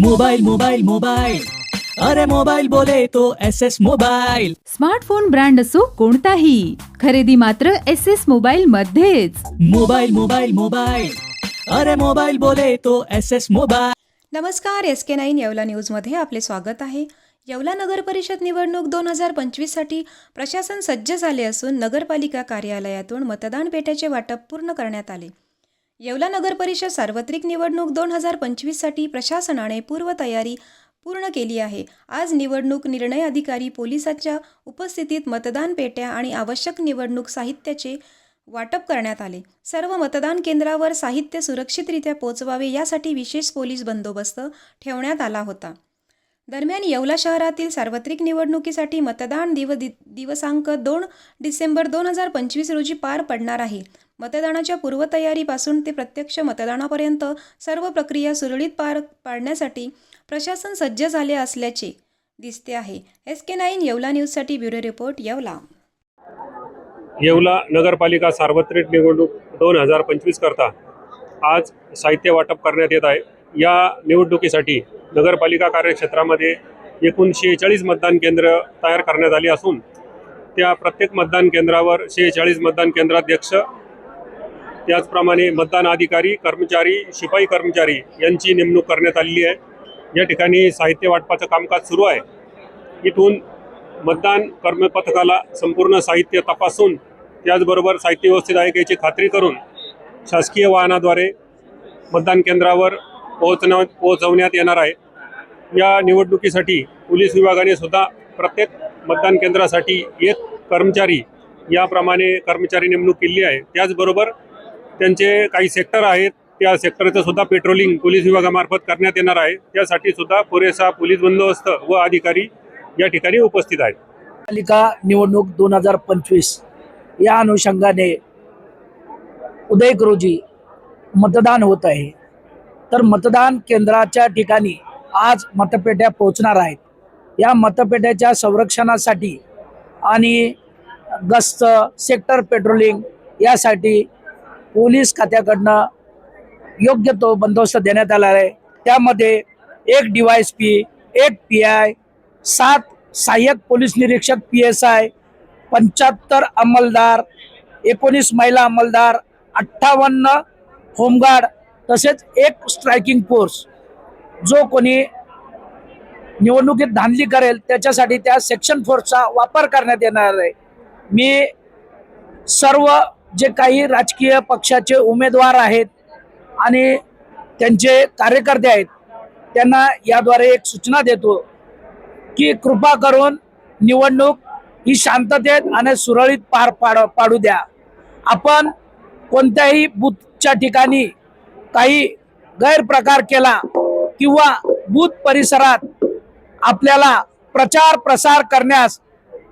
Mobile mobile mobile अरे mobile बोले तो S S mobile smartphone brand असो कोणताही खरेदी मात्र एस एस मोबाईल मध्येच. मोबाइल मोबाइल मोबाइल अरे मोबाइल बोले तो एस एस मोबाइल नमस्कार एस के नाईन येवला न्यूजमध्ये आपले स्वागत आहे. येवला नगर परिषद निवडणूक दोन हजार पंचवीससाठी प्रशासन सज्ज झाले असून नगरपालिका कार्यालयातून मतदान पेट्याचे वाटप पूर्ण करण्यात आले. येवला नगर परिषद सार्वत्रिक निवडणूक दोन हजार पंचवीससाठी प्रशासनाने पूर्वतयारी पूर्ण केली आहे. आज निवडणूक निर्णय अधिकारी पोलिसांच्या उपस्थितीत मतदान पेट्या आणि आवश्यक निवडणूक साहित्याचे वाटप करण्यात आले. सर्व मतदान केंद्रावर साहित्य सुरक्षितरित्या पोचवावे यासाठी विशेष पोलीस बंदोबस्त ठेवण्यात आला होता. दरम्यान येवला शहरातील सार्वत्रिक निवडणुकीसाठी मतदान दिव दि दिवसांक दोन डिसेंबर दोन हजार पंचवीस रोजी पार पडणार आहे. मतदानाच्या पूर्वतयारीपासून ते प्रत्यक्ष मतदानापर्यंत सर्व प्रक्रिया सुरळीत पार पाडण्यासाठी प्रशासन सज्ज झाले असल्याचे दिसते आहे. एस के नाईन येवला न्यूजसाठी ब्युरो रिपोर्ट येवला. येवला नगरपालिका सार्वत्रिक निवडणूक दोन हजार पंचवीस करता आज साहित्य वाटप करण्यात येत आहे. या निवडणुकीसाठी नगरपालिका कार्यक्षेत्रामध्ये एकूण शेहेचाळीस मतदान केंद्र तयार करण्यात आली असून त्या प्रत्येक मतदान केंद्रावर शेहेचाळीस मतदान केंद्राध्यक्ष त्याचप्रमाणे मतदान अधिकारी कर्मचारी शिपाई कर्मचारी यांची नेमणूक करण्यात आलेली आहे. या ठिकाणी साहित्य वाटपाचं कामकाज सुरू आहे. इथून मतदान कर्मपथकाला संपूर्ण साहित्य तपासून त्याचबरोबर साहित्य व्यवस्थित आहे का याची खात्री करून शासकीय वाहनाद्वारे मतदान केंद्रावर पोहोचण्या पोहोचवण्यात येणार आहे. या निवडणुकीसाठी पोलीस विभागाने सुद्धा प्रत्येक मतदान केंद्रासाठी एक कर्मचारी याप्रमाणे कर्मचारी नेमणूक केली आहे. त्याचबरोबर त्यांचे काही सेक्टर आहेत त्या सेक्टरचं सुद्धा पेट्रोलिंग पोलीस विभागामार्फत करण्यात येणार आहे. त्यासाठी सुद्धा पुरेसा पोलीस बंदोबस्त व अधिकारी या ठिकाणी उपस्थित आहेत. पालिका निवडणूक दोन हजार पंचवीस या अनुषंगाने उदयक रोजी मतदान होत आहे. तर मतदान केंद्राच्या ठिकाणी आज मतपेट्या पोहोचणार आहेत. या मतपेट्याच्या संरक्षणासाठी आणि गस्त सेक्टर पेट्रोलिंग यासाठी पोलीस खात्याकडनं योग्य तो बंदोबस्त देण्यात आला आहे. त्यामध्ये एक डिवायस पी एक पी आय सात सहाय्यक पोलीस निरीक्षक पी एस आय पंच्याहत्तर अंमलदार एकोणीस महिला अंमलदार अठ्ठावन्न होमगार्ड तसेच एक स्ट्रायकिंग फोर्स. जो कोणी निवडणुकीत धांदली करेल त्याच्यासाठी त्या सेक्शन फोर्सचा वापर करण्यात येणार आहे. मी सर्व जे काही राजकीय पक्षाचे उमेदवार आहेत आणि त्यांचे कार्यकर्ते आहेत त्यांना याद्वारे एक सूचना देतो की कृपा करून निवडणूक ही शांततेत आणि सुरळीत पार पाड पाडू द्या. आपण कोणत्याही बूथच्या ठिकाणी काही गैरप्रकार केला किंवा बूथ परिसरात आपल्याला प्रचार प्रसार करण्यास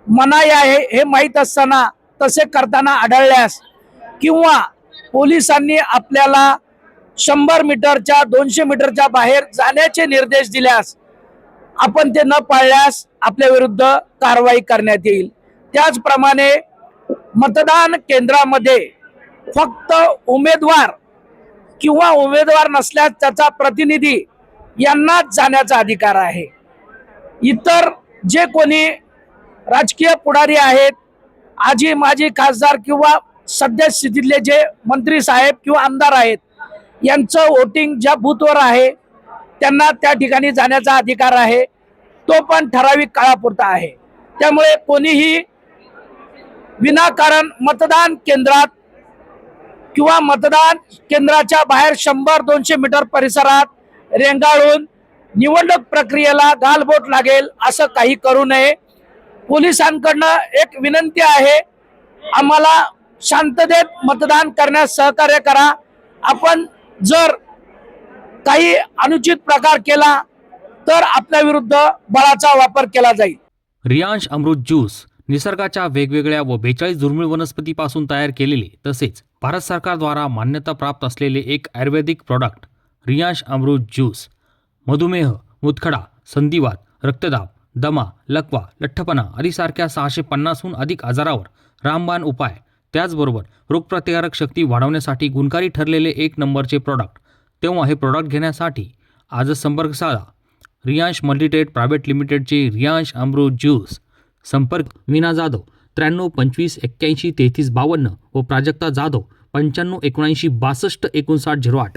मनाई आहे हे माहीत असताना तसे करताना आढळल्यास किंवा पोलिसांनी आपल्याला शंभर मीटरच्या दोनशे मीटरच्या बाहेर जाण्याचे निर्देश दिल्यास आपण ते न पाळल्यास आपल्या विरुद्ध कारवाई करण्यात येईल. त्याचप्रमाणे मतदान केंद्रामध्ये फक्त उमेदवार किंवा उमेदवार नसल्यास त्याचा प्रतिनिधी यांनाच जाण्याचा अधिकार आहे. इतर जे कोणी राजकीय पुढारी आहेत आजी माजी खासदार किंवा सध्या स्थितीतले जे मंत्री साहेब किंवा आमदार आहेत यांचं वोटिंग ज्या बूथवर आहे त्यांना त्या ठिकाणी जाण्याचा अधिकार आहे. तो पण ठराविक काळापुरता आहे. त्यामुळे कोणीही विनाकारण मतदान केंद्रात किंवा मतदान केंद्राच्या बाहेर शंभर दोनशे मीटर परिसरात रेंगाळून निवडणूक प्रक्रियेला गालबोट लागेल असं काही करू नये. पोलिसांकडनं एक विनंती आहे आम्हाला शांततेत मतदान करण्यास सहकार्य करा. आपण जर काही अनुचित प्रकार केला तर आपल्या विरुद्ध बळाचा वापर केला जाईल. रियांश अमृत ज्यूस निसर्गाच्या वेगवेगळ्या व बेचाळीस दुर्मिळ वनस्पतीपासून तयार केलेले तसेच भारत सरकारद्वारा मान्यता प्राप्त असलेले एक आयुर्वेदिक प्रॉडक्ट रियांश अमृत ज्यूस. मधुमेह मुतखडा संधिवात रक्तदाब दमा लकवा लठ्ठपणा आदीसारख्या सहाशे पन्नासहून अधिक आजारावर रामबाण उपाय त्याचबरोबर रोगप्रतिकारक शक्ती वाढवण्यासाठी गुणकारी ठरलेले एक नंबरचे प्रॉडक्ट तेव्हा हे प्रॉडक्ट घेण्यासाठी आजच संपर्क साधा रियांश मल्टीटेट प्रायव्हेट लिमिटेडचे रियांश अमृत ज्यूस संपर्क मीना जाधव त्र्याण्णव पंचवीस एक्क्याऐंशी तेहतीस बावन्न व प्राजक्ता जाधव पंच्याण्णव एकोणऐंशी बासष्ट एकोणसाठ झिरो आठ.